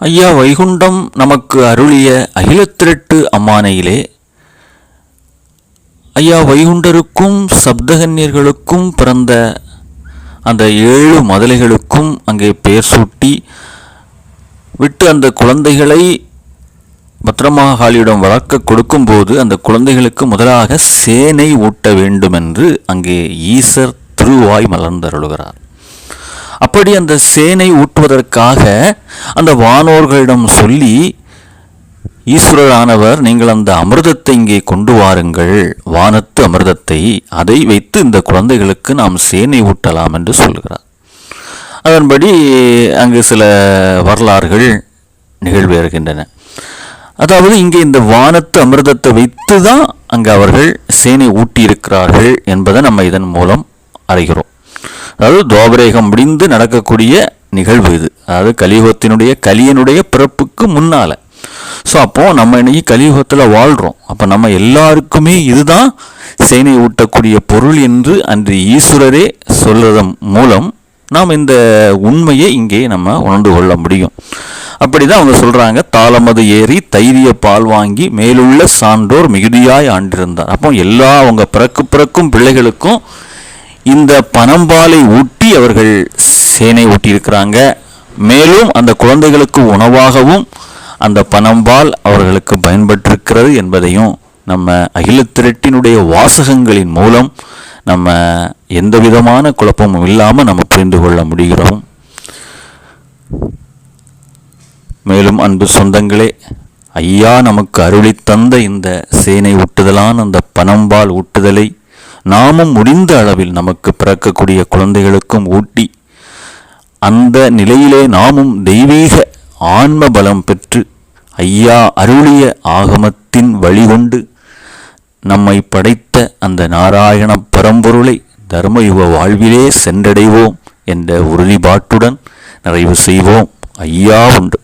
ஐயா வைகுண்டம் நமக்கு அருளிய அகிலத்திரட்டு அம்மானையிலே ஐயா வைகுண்டருக்கும் சப்தகன்யர்களுக்கும் பிறந்த அந்த ஏழு மதலைகளுக்கும் அங்கே பெயர் சூட்டி விட்டு அந்த குழந்தைகளை பத்திரமாகாளியிடம் வளர்க்க கொடுக்கும்போது அந்த குழந்தைகளுக்கு முதலாக சேனை ஊட்ட வேண்டும் என்று அங்கே ஈசர் திருவாய் மலர்ந்தருளுகிறார். அப்படி அந்த சேனை ஊட்டுவதற்காக அந்த வானோர்களிடம் சொல்லி ஈஸ்வரரானவர் நீங்கள் அந்த அமிர்தத்தை இங்கே கொண்டு வாருங்கள். வானத்து அமிர்தத்தை அதை வைத்து இந்த குழந்தைகளுக்கு நாம் சேனை ஊட்டலாம் என்று சொல்கிறார். அதன்படி அங்கு சில வரலாறுகள் நிகழ்வேறுகின்றன அதாவது இங்கே இந்த வானத்து அமிர்தத்தை வைத்து தான் அங்கே அவர்கள் சேனை ஊட்டியிருக்கிறார்கள் என்பதை நம்ம இதன் மூலம் அறிகிறோம். அதாவது துவாபரேகம் முடிந்து நடக்கக்கூடிய நிகழ்வு இது. அதாவது கலியுகத்தினுடைய கலியனுடைய பிறப்புக்கு முன்னால். ஸோ அப்போது நம்ம இன்னைக்கு கலியுகத்தில் வாழ்கிறோம் அப்போ நம்ம எல்லாருக்குமே இதுதான் சேனை ஊட்டக்கூடிய பொருள் என்று அன்று ஈஸ்வரரே சொல்கிறதன் மூலம் நாம் இந்த உண்மையை இங்கே நம்ம உணர்ந்து கொள்ள முடியும். அப்படி தான் அவங்க சொல்கிறாங்க தாளமது ஏறி தைரிய பால் வாங்கி மேலுள்ள சான்றோர் மிகுதியாய் ஆண்டிருந்தார். அப்போ எல்லா அவங்க பிறக்கு பிறக்கும் பிள்ளைகளுக்கும் இந்த பனம்பாலை ஊட்டி அவர்கள் சேனை ஊட்டியிருக்கிறாங்க. மேலும் அந்த குழந்தைகளுக்கு உணவாகவும் அந்த பனம்பால் அவர்களுக்கு பயன்பட்டிருக்கிறது என்பதையும் நம்ம அகிலத்திரட்டினுடைய வாசகங்களின் மூலம் நம்ம எந்த விதமான குழப்பமும் இல்லாமல் நம்ம புரிந்து கொள்ள முடிகிறோம். மேலும் அன்பு சொந்தங்களே ஐயா நமக்கு அருளி தந்த இந்த சேனை ஊட்டுதலான அந்த பனம்பால் ஊட்டுதலை நாமும் முடிந்த அளவில் நமக்கு பிறக்கக்கூடிய குழந்தைகளுக்கும் ஊட்டி அந்த நிலையிலே நாமும் தெய்வீக ஆன்ம பலம் பெற்று ஐயா அருளிய ஆகமத்தின் வழிகொண்டு நம்மை படைத்த அந்த நாராயண பரம்பொருளை தர்மயுக வாழ்விலே சென்றடைவோம் என்ற உறுதிப்பாட்டுடன் நிறைவு செய்வோம். ஐயா உண்டு.